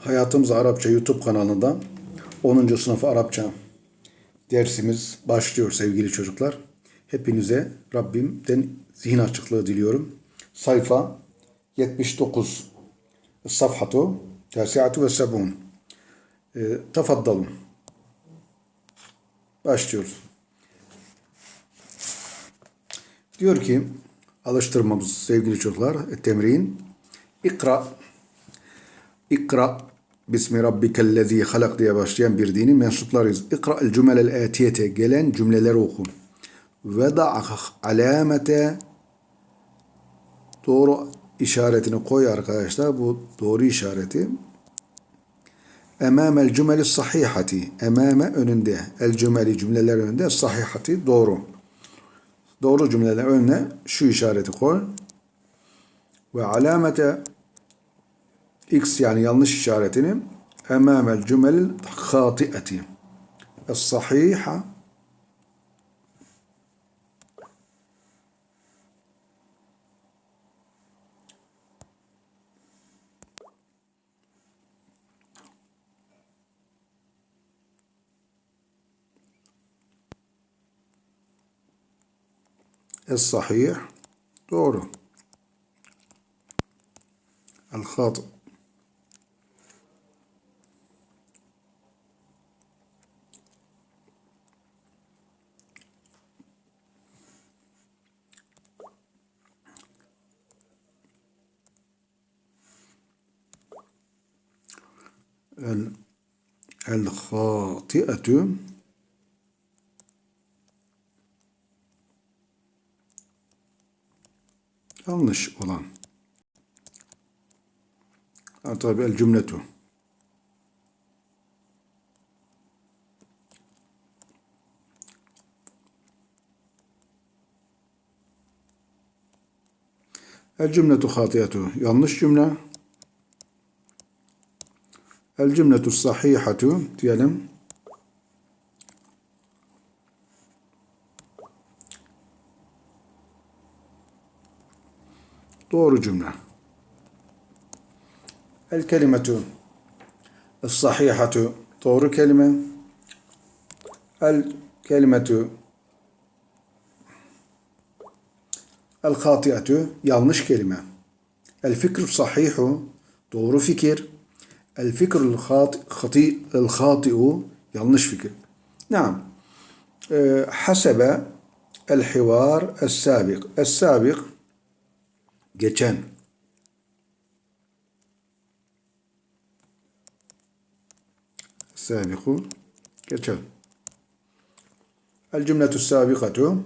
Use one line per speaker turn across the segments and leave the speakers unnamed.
Hayatımız Arapça YouTube kanalından 10. sınıf Arapça dersimiz başlıyor sevgili çocuklar. Hepinize Rabbimden zihin açıklığı diliyorum. Sayfa 79 Safhatu Tasiatu ve Sebun e, Tefaddalun Başlıyoruz. Diyor ki alıştırmamız sevgili çocuklar temrin İkra İkra Bismi Rabbikellezi halak diye başlayan bir dinin mensuplarıyız. İkra el cümelel atiyete gelen cümleleri oku. Ve da alamete doğru işaretini koy arkadaşlar. Bu doğru işareti. Emamel cümeli sahihati. Emame önünde. El cümeli cümleler önünde. Sahihati doğru. Doğru cümleler önüne şu işareti koy. Ve alamete X yani yanlış işaretini emamel cümelil hati'eti. Es-sahiha Es-sahih doğru. El-hati el el khati'atu. Yanlış olan. Ha, tabi el cümletu. El cümletu hati'atu yanlış cümle El cümletu sahihatu diyelim. Doğru cümle. El kelimetu sahihatu doğru kelime. El kelimetu El hatiatu yanlış kelime. El fikru sahihu doğru fikir. El fikrul hati el hati'u yanlış fikir. Naam. E, hasebe el hivar es sabik. Es sabik geçen. Sabiku geçen. El cümletü sabikatu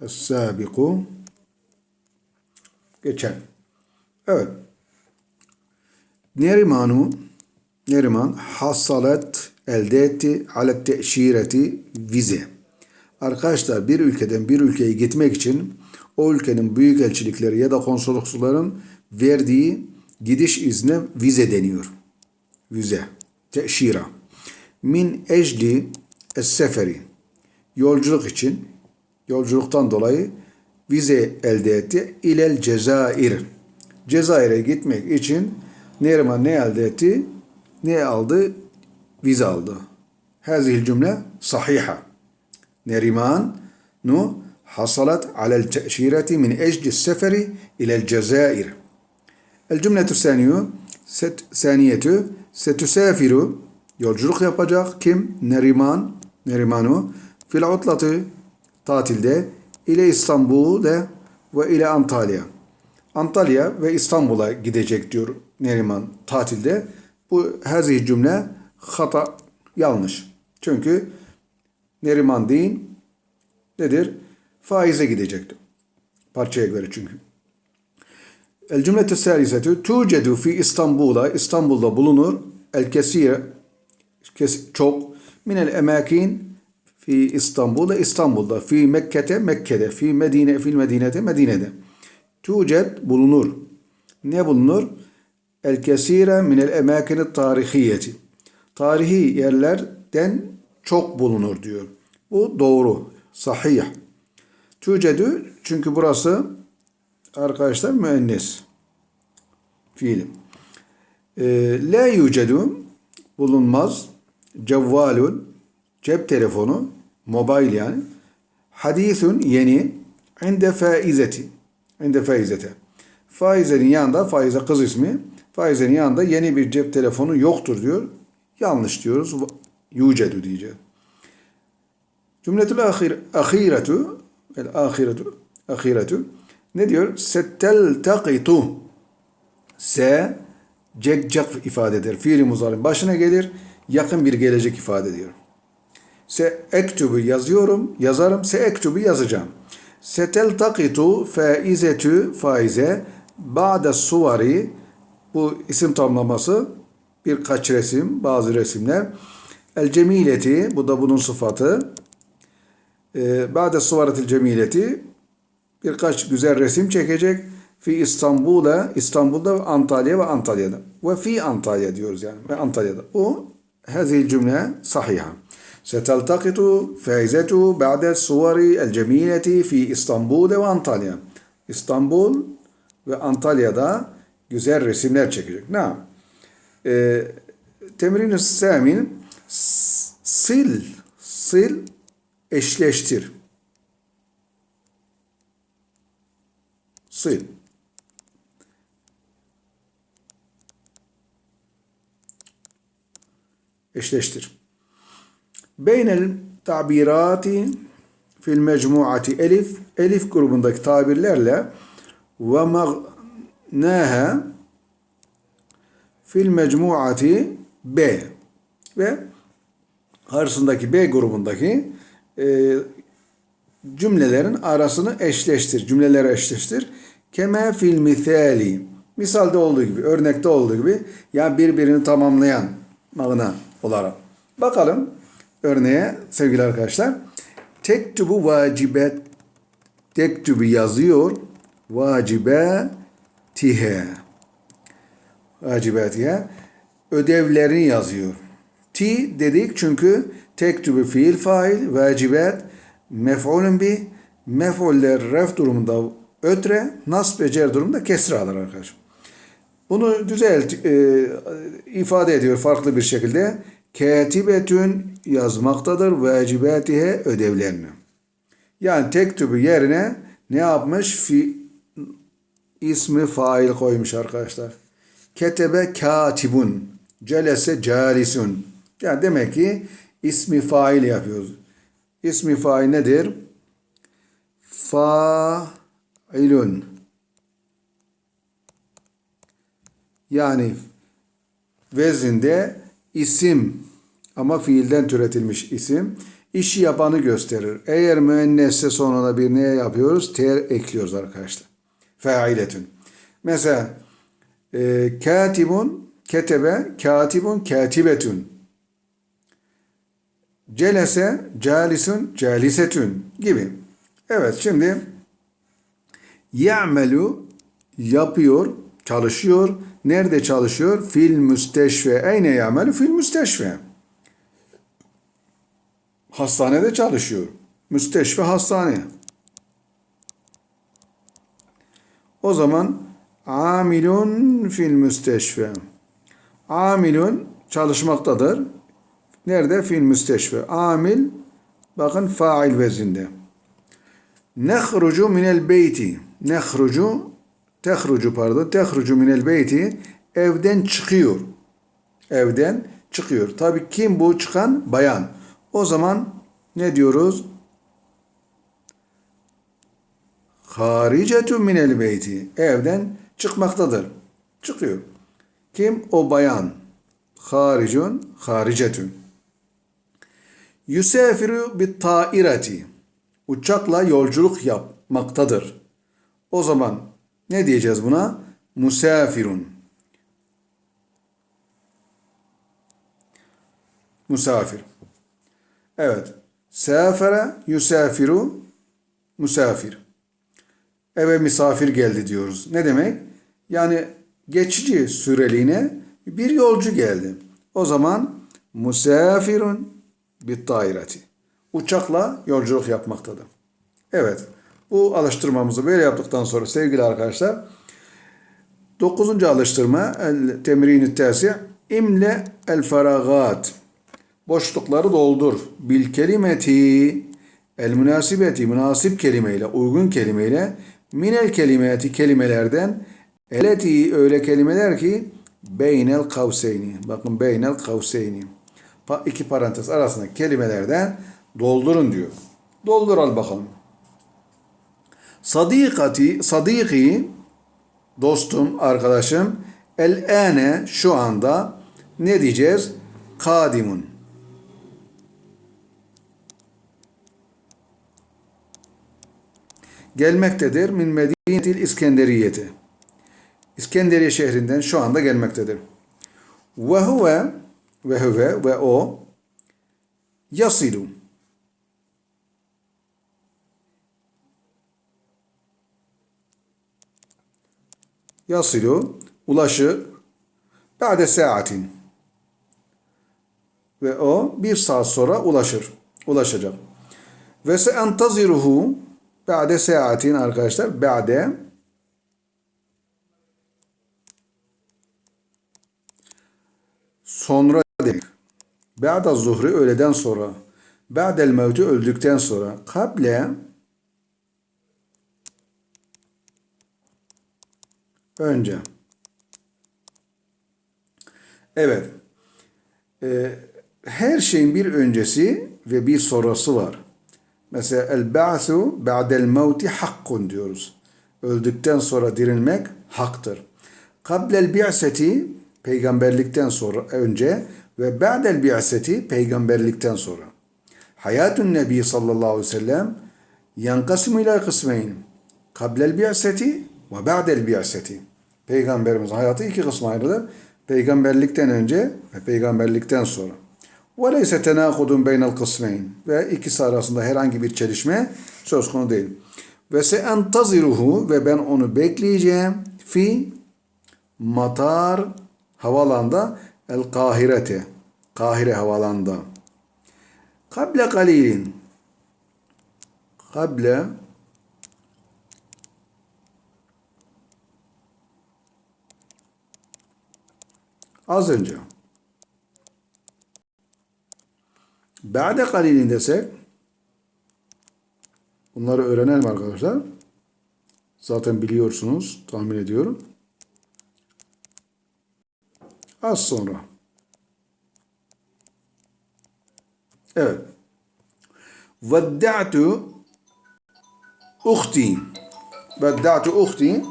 Es-sabiku geçen. Evet. Nerimanu Neriman hasalet elde etti alet teşireti vize. Arkadaşlar bir ülkeden bir ülkeye gitmek için o ülkenin büyük elçilikleri ya da konsolosların verdiği gidiş izni vize deniyor. Vize. Teşira. Min ecli es-seferi. Yolculuk için yolculuktan dolayı vize elde etti. İlel Cezayir. Cezayir'e gitmek için Neriman ne elde etti? Ne aldı? Vize aldı. Hazihil cümle sahiha. Neriman nu hasalat alel teşireti min ecli seferi ilel Cezayir. El cümletü saniyu saniyetü setüsafiru yolculuk yapacak kim? Neriman Nerimanu fil utlatı tatilde ile İstanbul'da ve ile Antalya. Antalya ve İstanbul'a gidecek diyor Neriman tatilde. Bu her cümle hata yanlış. Çünkü Neriman değil nedir? Faize gidecekti. Parçaya göre çünkü. El cümletü salisetü tucedu fi İstanbul'a İstanbul'da bulunur el kesir kes, çok minel emakin fi İstanbul'da İstanbul'da fi Mekke'te Mekke'de fi Medine fil Medine'te Medine'de tuced bulunur ne bulunur el kesire minel emakini tarihiyeti tarihi yerlerden çok bulunur diyor Bu doğru. Sahih. Tücedü çünkü burası arkadaşlar müennes fiili. Ee, la yucedu bulunmaz. Cevvalun cep telefonu mobil yani. Hadisun yeni. İnde faizeti. İnde faizete. Faizenin yanında faize kız ismi. Faizenin yanında yeni bir cep telefonu yoktur diyor. Yanlış diyoruz. Yucedu diyeceğiz. Cümletül ahir, ahiretu el ahiretu ahiretu ne diyor? Setteltakitu se cek cek ifade eder. Fiili muzarın başına gelir. Yakın bir gelecek ifade ediyor. Se ektubu yazıyorum, yazarım. Se ektubu yazacağım. Seteltakitu faizetü faize ba'de suvari bu isim tamlaması birkaç resim, bazı resimler. El cemileti bu da bunun sıfatı. E, ba'de suvaretil cemileti birkaç güzel resim çekecek. Fi İstanbul'a, İstanbul'da Antalya ve Antalya'da. Ve fi Antalya diyoruz yani ve Antalya'da. O hezil cümle sahiha. ستلتقط فائزة بعد الصور الجميلة في إسطنبول وأنطاليا. İstanbul ve Antalya'da güzel resimler çekecek. Ne? Ee, temrin samin sil sil eşleştir. Sil. eşleştir. Beynel tabirati fil mecmuati elif elif grubundaki tabirlerle ve ma'naha fil mecmuati B ve karşısındaki B grubundaki e, cümlelerin arasını eşleştir. Cümleleri eşleştir. Keme fil misali. Misalde olduğu gibi, örnekte olduğu gibi yani birbirini tamamlayan mana olarak. Bakalım örneğe sevgili arkadaşlar. Tektubu vacibet tektubu yazıyor vacibetihe vacibetihe ödevlerini yazıyor. Ti dedik çünkü tektubu fiil fail vacibet mef'ulun bi mef'uller ref durumunda ötre nasb becer durumunda kesre alır arkadaşlar. Bunu düzelt e, ifade ediyor farklı bir şekilde. Katibetün yazmaktadır vacibatihe ödevlerini. Yani tektubu yerine ne yapmış? Fi, ismi fail koymuş arkadaşlar. Ketebe katibun. Celese calisun. Yani demek ki ismi fail yapıyoruz. İsmi fail nedir? Failun. Yani vezinde isim ama fiilden türetilmiş isim işi yapanı gösterir. Eğer müennesse sonuna bir neye yapıyoruz? Ter ekliyoruz arkadaşlar. Failetün. Mesela e, katibun ketebe katibun katibetün. Celese calisun calisetün gibi. Evet şimdi ya'melu yapıyor, çalışıyor. Nerede çalışıyor? Fil müsteşfe. Eyne ya'melu fil müsteşfe. Hastanede çalışıyor. Müsteşfe hastane. O zaman amilun fil müsteşfe. Amilun çalışmaktadır. Nerede? Fil müsteşfe. Amil bakın fail vezinde. Nehrucu minel beyti. Nehrucu tehrucu pardon. Tehrucu minel beyti evden çıkıyor. Evden çıkıyor. Tabi kim bu çıkan? Bayan. O zaman ne diyoruz? Haricetun minel beyti. Evden çıkmaktadır. Çıkıyor. Kim? O bayan. Haricun, haricetun. Yusafiru bit tairati. Uçakla yolculuk yapmaktadır. O zaman ne diyeceğiz buna? Musafirun. Musafir. Evet. Safere yusafiru musafir. Eve misafir geldi diyoruz. Ne demek? Yani geçici süreliğine bir yolcu geldi. O zaman musafirun bit daireti. uçakla yolculuk yapmaktadır. Evet, bu alıştırmamızı böyle yaptıktan sonra sevgili arkadaşlar, dokuzuncu alıştırma, el temrini tesi, imle el feragat. Boşlukları doldur. Bil kelimeti, el münasibeti, münasip kelimeyle, uygun kelimeyle, minel kelimeti kelimelerden, eleti öyle kelimeler ki, beynel kavseyni. Bakın beynel kavseyni. İki parantez arasındaki kelimelerden doldurun diyor. Doldur al bakalım. Sadikati, sadiki, dostum, arkadaşım, el ene şu anda ne diyeceğiz? Kadimun. Gelmektedir min medinetil İskenderiyeti. İskenderiye şehrinden şu anda gelmektedir. Ve huve ve huve ve o yasilu. Yasilu ulaşır ba'de saatin. Ve o bir saat sonra ulaşır. Ulaşacak. Ve se entaziruhu ba'de saatin arkadaşlar. Ba'de sonra demek. Ba'da zuhri öğleden sonra. Ba'del mevti öldükten sonra. Kable önce. Evet. Ee, her şeyin bir öncesi ve bir sonrası var. Mesela el ba'su ba'del mevti hakkun diyoruz. Öldükten sonra dirilmek haktır. Kablel bi'seti peygamberlikten sonra önce ve ba'del bi'seti peygamberlikten sonra. Hayatun Nebi sallallahu aleyhi ve sellem yankasimu ila kısmeyn. Kablel bi'seti ve ba'del bi'seti. Peygamberimizin hayatı iki kısma ayrılır. Peygamberlikten önce ve peygamberlikten sonra. وَلَيْسَ تَنَاقُدٌ بَيْنَ الْقِسْمَيْنِ Ve ikisi arasında herhangi bir çelişme söz konu değil. Ve seentaziruhu ve ben onu bekleyeceğim fi matar havalanda el Kahirete. Kahire havalanda. Kable kalilin. Kable az önce. Ba'de kalilin desek bunları öğrenelim arkadaşlar. Zaten biliyorsunuz tahmin ediyorum. Az sonra. Evet. Vedda'tu uhti. Vedda'tu uhti.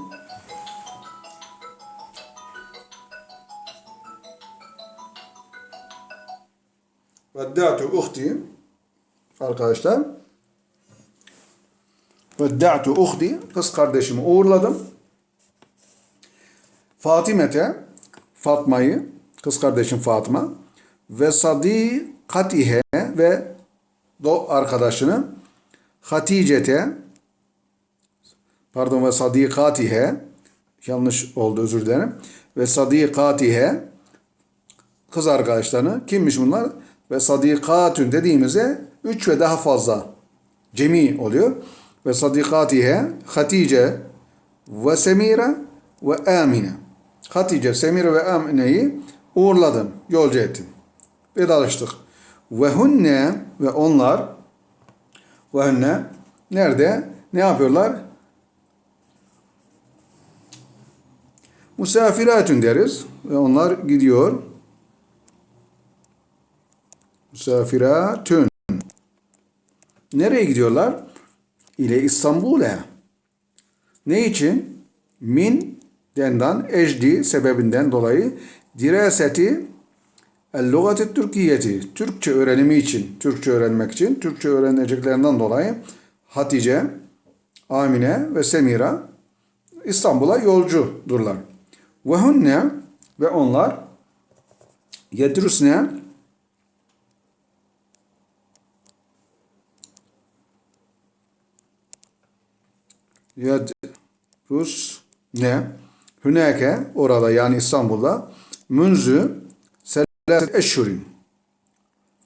Vedda'tu uhti. Arkadaşlar. Vedda'tu uhti. Kız kardeşimi uğurladım. Fatimete Fatma'yı, kız kardeşim Fatma ve sadikatihe ve do arkadaşını Hatice'te pardon ve sadikatihe yanlış oldu özür dilerim ve sadikatihe kız arkadaşlarını kimmiş bunlar ve sadikatün dediğimizde üç ve daha fazla cemi oluyor ve sadikatihe Hatice ve Semira ve Amine Hatice, Semir ve Amine'yi uğurladım, yolcu ettim. Vedalaştık. Ve hunne ve onlar ve hunne nerede? Ne yapıyorlar? Musafiratün deriz. Ve onlar gidiyor. Musafiratün. Nereye gidiyorlar? İle İstanbul'a. Ne için? Min dendan ecdi sebebinden dolayı diraseti el-lugati Türkiyeti Türkçe öğrenimi için, Türkçe öğrenmek için, Türkçe öğreneceklerinden dolayı Hatice, Amine ve Semira İstanbul'a yolcudurlar. Ve hunne ve onlar yedrusne yedrus ne? Hüneke orada yani İstanbul'da münzü selaset eşhurin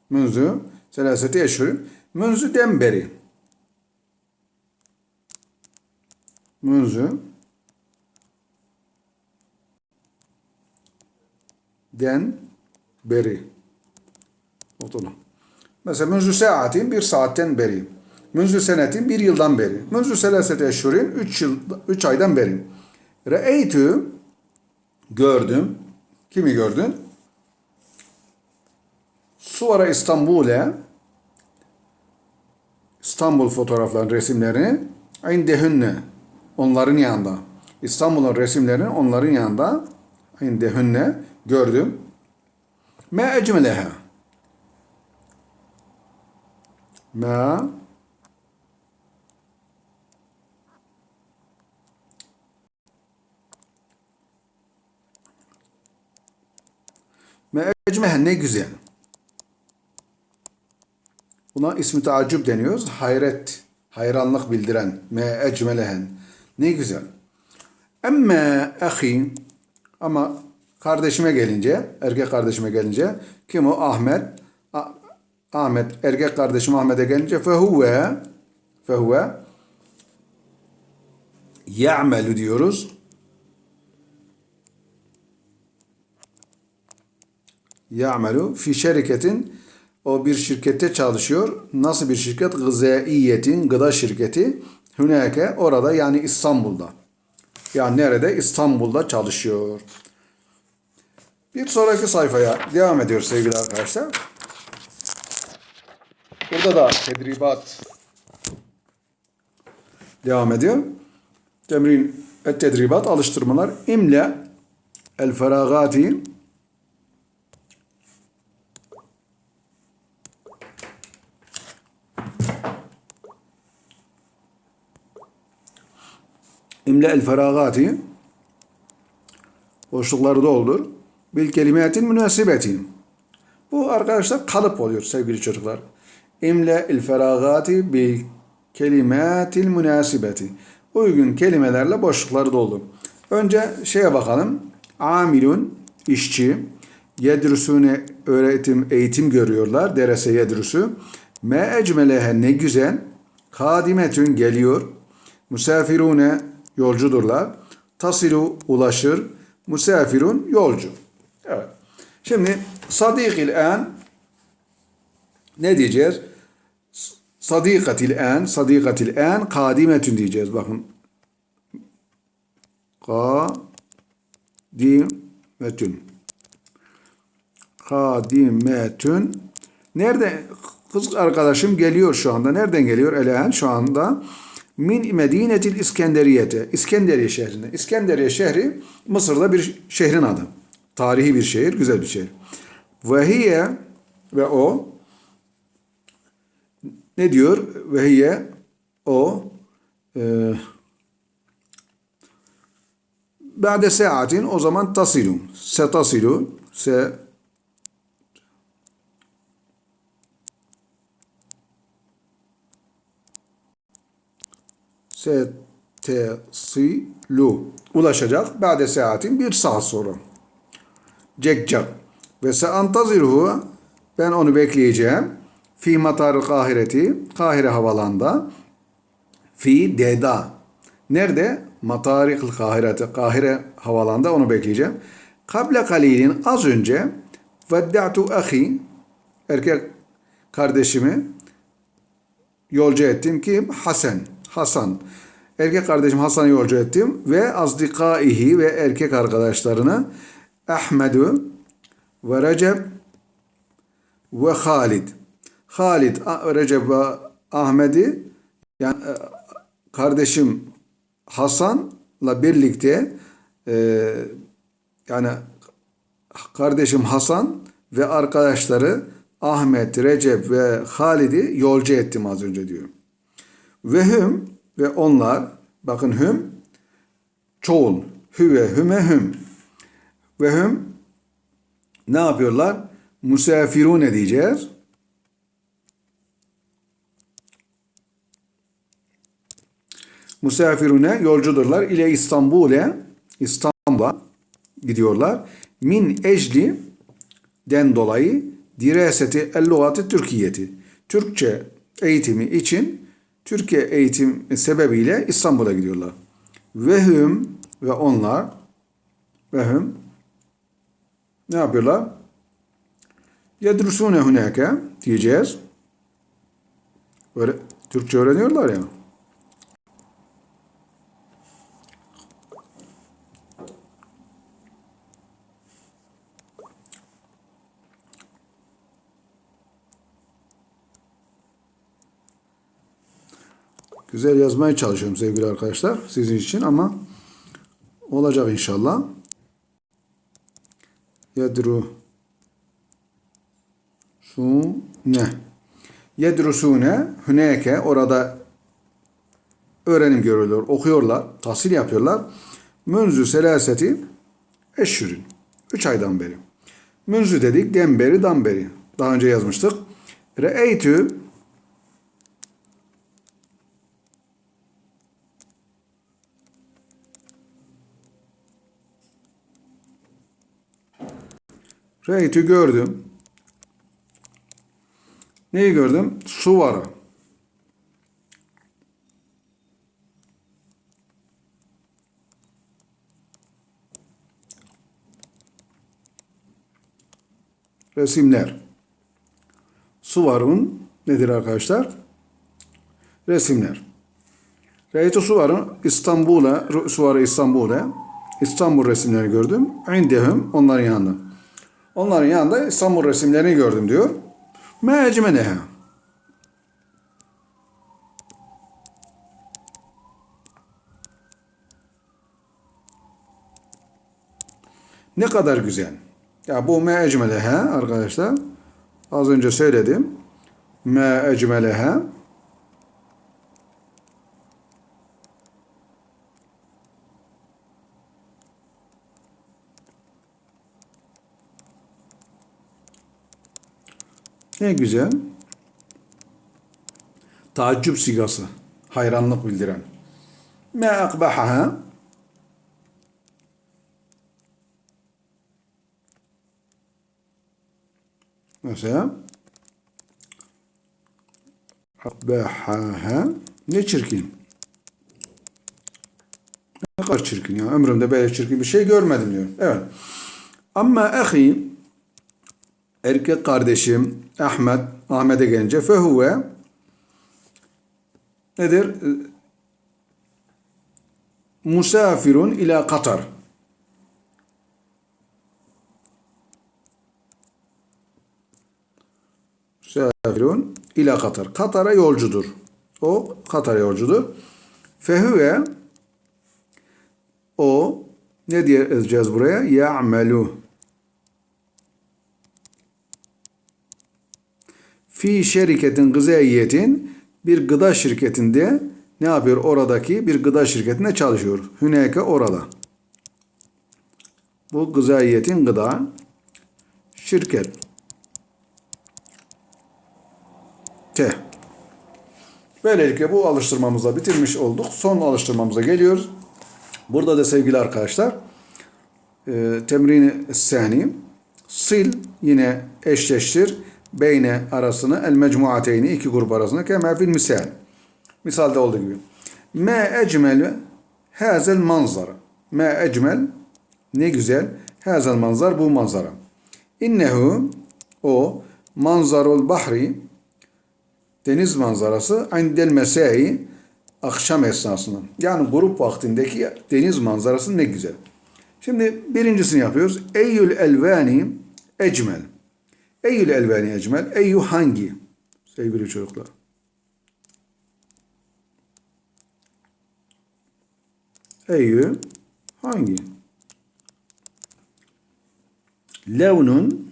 münzü selaseti eşhurin Münzüden beri. Münzü den beri. Oturun. Mesela münzü saatin bir saatten beri. Münzü senetin bir yıldan beri. Münzü selasete eşhurin üç, yıl, üç aydan beri. Re'eytü gördüm. Kimi gördün? Suvara İstanbul'e İstanbul fotoğrafların resimlerini indehünne onların yanında. İstanbul'un resimlerini onların yanında indehünne gördüm. Ma ecmeleha. Ma Ma ecmeha ne güzel. Buna ismi taaccüp deniyoruz. Hayret, hayranlık bildiren. Me ecmelehen. Ne güzel. Emme ahi ama kardeşime gelince, erkek kardeşime gelince kim o? Ahmet. Ahmet, erkek kardeşim Ahmet'e gelince fehuve fehuve ya'melu diyoruz. Ya'melu fi şirketin o bir şirkette çalışıyor. Nasıl bir şirket? Gızaiyetin, gıda şirketi. Hüneke orada yani İstanbul'da. Yani nerede? İstanbul'da çalışıyor. Bir sonraki sayfaya devam ediyoruz sevgili arkadaşlar. Burada da tedribat devam ediyor. Temrin et tedribat alıştırmalar. İmle el feragati İmle el feragati boşlukları doldur. Bil kelimetin münasibeti. Bu arkadaşlar kalıp oluyor sevgili çocuklar. İmle el feragati bil kelimetil münasibeti. Uygun kelimelerle boşlukları doldur. Önce şeye bakalım. Amilun işçi. Yedrusune öğretim, eğitim görüyorlar. Derese yedrusu. Me ecmelehe ne güzel. Kadimetün geliyor. Musafirune yolcudurlar. Tasilu ulaşır. Musafirun yolcu. Evet. Şimdi sadikil en ne diyeceğiz? Sadikatil en, sadikatil en kadimetün diyeceğiz. Bakın. Kadimetün. Kadimetün. Nerede? Kız arkadaşım geliyor şu anda. Nereden geliyor? Elen şu anda. Min Medinetil İskenderiyete. İskenderiye şehrinde. İskenderiye şehri Mısır'da bir şehrin adı. Tarihi bir şehir, güzel bir şehir. Ve hiye ve o ne diyor? Ve hiye o e, Ba'de saatin o zaman tasilu. Se tasilu. Se setesilu ulaşacak. Ba'de saatin bir saat sonra. Cekcak. Ve se ben onu bekleyeceğim. Fi matar Kahireti Kahire havalanda. Fi deda. Nerede? Matarikl Kahireti Kahire havalanda onu bekleyeceğim. Kable kalilin az önce vedda'tu ahi erkek kardeşimi yolcu ettim ki Hasan. Hasan. Erkek kardeşim Hasan'ı yolcu ettim ve azdikaihi ve erkek arkadaşlarını Ahmedu ve Recep ve Halid. Halid, Recep ve Ahmet'i yani e, kardeşim Hasan'la birlikte e, yani kardeşim Hasan ve arkadaşları Ahmet, Recep ve Halid'i yolcu ettim az önce diyor. Ve hüm ve onlar bakın hüm çoğul hüve hüme hüm ve hüm ne yapıyorlar? Musafirune diyeceğiz. Musafirune yolcudurlar ile İstanbul'e İstanbul'a gidiyorlar. Min ecli den dolayı direseti el lugatı Türkiyeti. Türkçe eğitimi için Türkiye eğitim sebebiyle İstanbul'a gidiyorlar. Ve hüm ve onlar ve hüm ne yapıyorlar? Yedrusune hunake diyeceğiz. Böyle Türkçe öğreniyorlar ya. Güzel yazmaya çalışıyorum sevgili arkadaşlar sizin için ama olacak inşallah. Yedru sune yedrusune huneke orada öğrenim görüyorlar, okuyorlar, tahsil yapıyorlar. Münzü selaseti eşşürün. Üç aydan beri. Münzü dedik, demberi, damberi. Daha önce yazmıştık. Re'eytü Re'eytü gördüm. Neyi gördüm? Suvarı. Resimler. Suvarın nedir arkadaşlar? Resimler. Reytu suvarın İstanbul'a, suvarı İstanbul'a, İstanbul resimlerini gördüm. İndehum onların yanında. Onların yanında İstanbul resimlerini gördüm diyor. Ma ecmeleha. Ne kadar güzel. Ya bu me arkadaşlar. Az önce söyledim. Me ecmeleha. Ne güzel. Taaccüp sigası. Hayranlık bildiren. Me akbahaha. Mesela akbahaha ne çirkin. Ne kadar çirkin ya. Ömrümde böyle çirkin bir şey görmedim diyor. Evet. Ama ahi erkek kardeşim Ahmet, Ahmet'e gelince fehuve nedir? Musafirun ila Katar. Musafirun ila Katar. Katar'a yolcudur. O Katar'a yolcudur. Fehuve o ne diye yazacağız buraya? Ya'melu. Fi şirketin gızayiyetin bir gıda şirketinde ne yapıyor? Oradaki bir gıda şirketinde çalışıyor. Hüneke orada. Bu gızayiyetin gıda şirket. T. Böylelikle bu alıştırmamızı bitirmiş olduk. Son alıştırmamıza geliyoruz. Burada da sevgili arkadaşlar e, temrini sani sil yine eşleştir beyne arasını el mecmuateyni iki grup arasını kema fil misal. Misalde olduğu gibi. Me ecmel hazel manzara. Me ecmel ne güzel. Hazel manzar bu manzara. İnnehu o manzarul bahri deniz manzarası indel mesai akşam esnasında. Yani grup vaktindeki deniz manzarası ne güzel. Şimdi birincisini yapıyoruz. Eyyül elvani ecmel. Eyyül elvani ecmel. Eyyü hangi? Sevgili çocuklar. Eyyü hangi? Levnun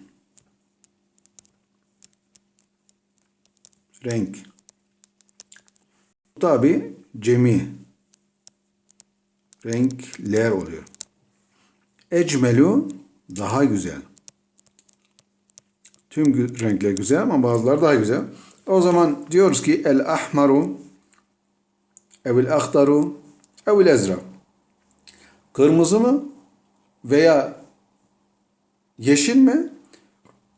renk. Tabi cemi renkler oluyor. Ecmelu daha güzel. Tüm renkler güzel ama bazıları daha güzel. O zaman diyoruz ki el ahmaru evil ahtaru evil ezra. Kırmızı mı veya yeşil mi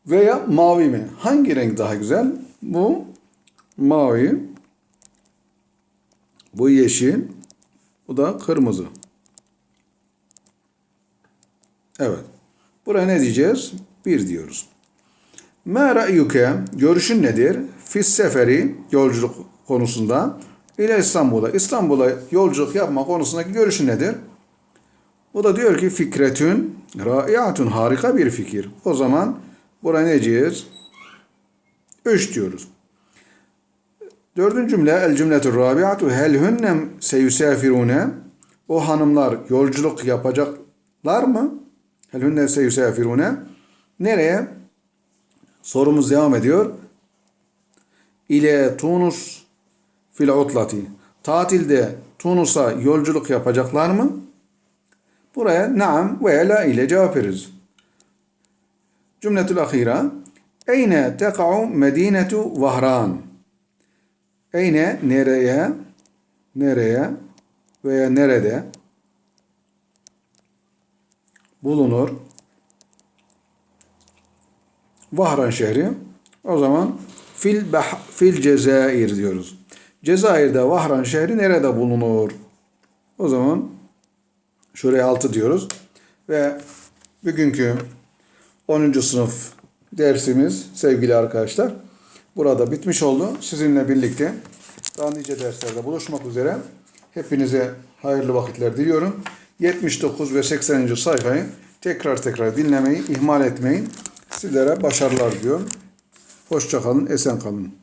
veya mavi mi? Hangi renk daha güzel? Bu mavi. Bu yeşil. Bu da kırmızı. Evet. Buraya ne diyeceğiz? Bir diyoruz. Ma ra'yuke görüşün nedir? Fis seferi yolculuk konusunda ile İstanbul'a. İstanbul'a yolculuk yapma konusundaki görüşün nedir? Bu da diyor ki fikretün ra'iatun harika bir fikir. O zaman buraya ne diyeceğiz? Üç diyoruz. Dördüncü cümle el cümletü rabiatu hel hünnem seyusafirune o hanımlar yolculuk yapacaklar mı? Hel hünnem seyusafirune nereye? Sorumuz devam ediyor. İle Tunus fil utlati. Tatilde Tunus'a yolculuk yapacaklar mı? Buraya naam ve la ile cevap veririz. Cümletül ahira. Eyne teka'u medinetu Vahran. Eyne nereye? Nereye? Veya nerede? Bulunur. Vahran şehri. O zaman fil bah, fil Cezayir diyoruz. Cezayir'de Vahran şehri nerede bulunur? O zaman şuraya 6 diyoruz. Ve bugünkü 10. sınıf dersimiz sevgili arkadaşlar burada bitmiş oldu. Sizinle birlikte daha nice derslerde buluşmak üzere. Hepinize hayırlı vakitler diliyorum. 79 ve 80. sayfayı tekrar tekrar dinlemeyi ihmal etmeyin. Sizlere başarılar diliyorum. Hoşçakalın, esen kalın.